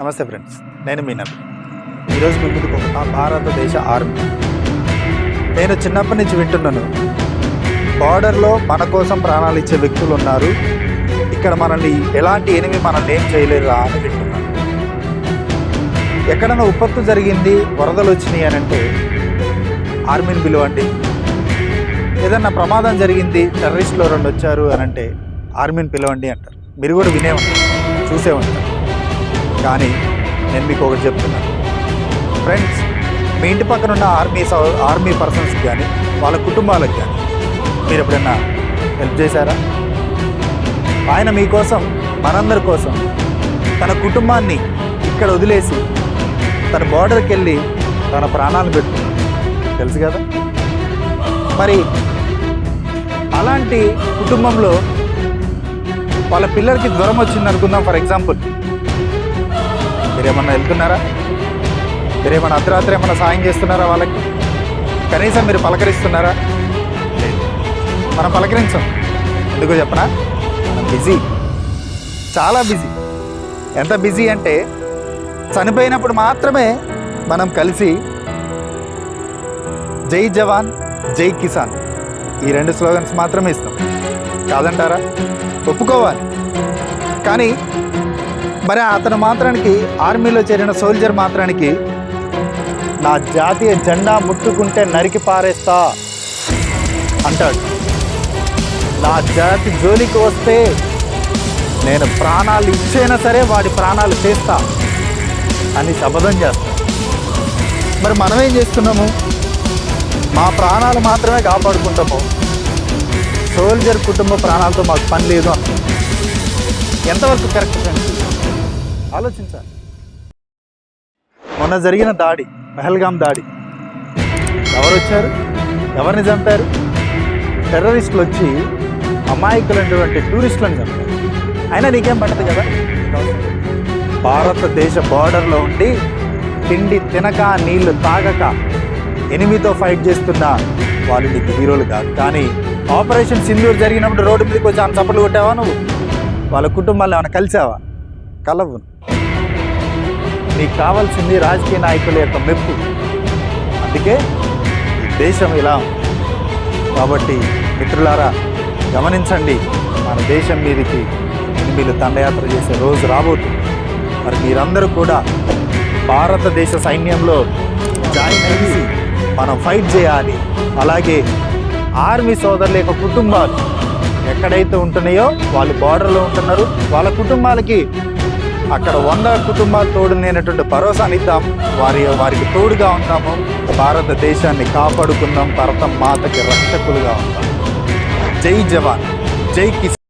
నమస్తే ఫ్రెండ్స్ నేను మీ నబి ఈరోజు మీ ముందుకు ఒక భారతదేశ ఆర్మీ. నేను చిన్నప్పటి నుంచి వింటున్నాను బార్డర్లో మన కోసం ప్రాణాలు ఇచ్చే వ్యక్తులు ఉన్నారు. ఇక్కడ మనల్ని ఎలాంటి ఎనిమి మనల్ని ఏం చేయలేరురా అని వింటున్నాను. ఎక్కడైనా ఉప్పత్తు జరిగింది వరదలు వచ్చినాయి అని అంటే ఆర్మీని పిలవండి. ఏదన్నా ప్రమాదం జరిగింది టెర్రరిస్టులు రెండు వచ్చారు అని అంటే ఆర్మీని పిలవండి అంటారు. మీరు కూడా వినే ఉంటారు చూసే ఉంటారు కానీ నేను మీకు ఒకటి చెప్తున్నాను ఫ్రెండ్స్ మీ ఇంటి పక్కన ఉన్న ఆర్మీ సౌ- ఆర్మీ పర్సన్స్కి కానీ వాళ్ళ కుటుంబాలకు కానీ మీరు ఎప్పుడైనా హెల్ప్ చేశారా? ఆయన మీకోసం మనందరి కోసం తన కుటుంబాన్ని ఇక్కడ వదిలేసి తన బార్డర్కి వెళ్ళి తన ప్రాణాలు పెట్టుకున్నాడు. తెలుసు కదా? మరి అలాంటి కుటుంబంలో వాళ్ళ పిల్లలకి జ్వరం వచ్చింది అనుకుందాం ఫర్ ఎగ్జాంపుల్ మీరేమన్నా వెళ్తున్నారా? మీరేమన్నా అర్ధరాత్రి ఏమన్నా సాయం చేస్తున్నారా వాళ్ళకి? కనీసం మీరు పలకరిస్తున్నారా? లేదు. మనం పలకరించాం. ఎందుకో చెప్పనా? మనం బిజీ. చాలా బిజీ. ఎంత బిజీ అంటే చనిపోయినప్పుడు మాత్రమే మనం కలిసి జై జవాన్ జై కిసాన్. ఈ రెండు స్లోగన్స్ మాత్రమే ఇస్తాం. కాదంటారా? ఒప్పుకోవాలి. కానీ మరి అతను మాత్రానికి ఆర్మీలో చేరిన సోల్జర్ మాత్రానికి నా జాతీయ జెండా ముట్టుకుంటే నరికి పారేస్తా అంటాడు. నా జాతి జోలికి వస్తే నేను ప్రాణాలు ఇచ్చైనా సరే వాడి ప్రాణాలు చేస్తా అని శపథం చేస్తా. మరి మనం ఏం చేస్తున్నాము? మా ప్రాణాలు మాత్రమే కాపాడుకుంటాము. సోల్జర్ కుటుంబ ప్రాణాలతో మాకు పని లేదు అంటున్నాం ఎంతవరకు కరెక్ట్ ఫ్రెండ్స్? ఆలోచించాలి మొన్న జరిగిన దాడి పహల్గామ్ దాడి. ఎవరు వచ్చారు ఎవరిని చంపారు? టెర్రరిస్టులు వచ్చి అమాయకులైనటువంటి టూరిస్టులను చంపారు. అయినా నీకేం పట్టదు కదా? భారతదేశ బార్డర్లో ఉండి తిండి తినక నీళ్ళు తాగక ఎనిమితో ఫైట్ చేస్తున్న వాళ్ళు నీకు హీరోలు కాదు. కానీ ఆపరేషన్ సింధూర్ జరిగినప్పుడు రోడ్డు మీదకి వచ్చి ఆమె చప్పట్లు కొట్టావా నువ్వు? వాళ్ళ కుటుంబాలు ఏమైనా కలిసావా? కలవు. నీకు కావాల్సింది రాజకీయ నాయకుల యొక్క మెప్పు. అందుకే దేశం ఇలా కాబట్టి మిత్రులారా గమనించండి మన దేశం మీదకి ఎనిమిది దండయాత్ర చేసే రోజు రాబోతుంది. మరి మీరందరూ కూడా భారతదేశ సైన్యంలో జాయిన్ అయ్యి మనం ఫైట్ చేయాలి. అలాగే ఆర్మీ సోదరుల యొక్క కుటుంబాలు ఎక్కడైతే ఉంటున్నాయో వాళ్ళు బార్డర్లో ఉంటున్నారు. వాళ్ళ కుటుంబాలకి అక్కడ వంద కుటుంబాలు తోడునేటువంటి భరోసాని ఇద్దాం వారి వారికి తోడుగా ఉంటాము. భారతదేశాన్ని కాపాడుకుందాం. భరత మాతకి రక్షకులుగా ఉంటాం. జై జవాన్. జై కిసాన్.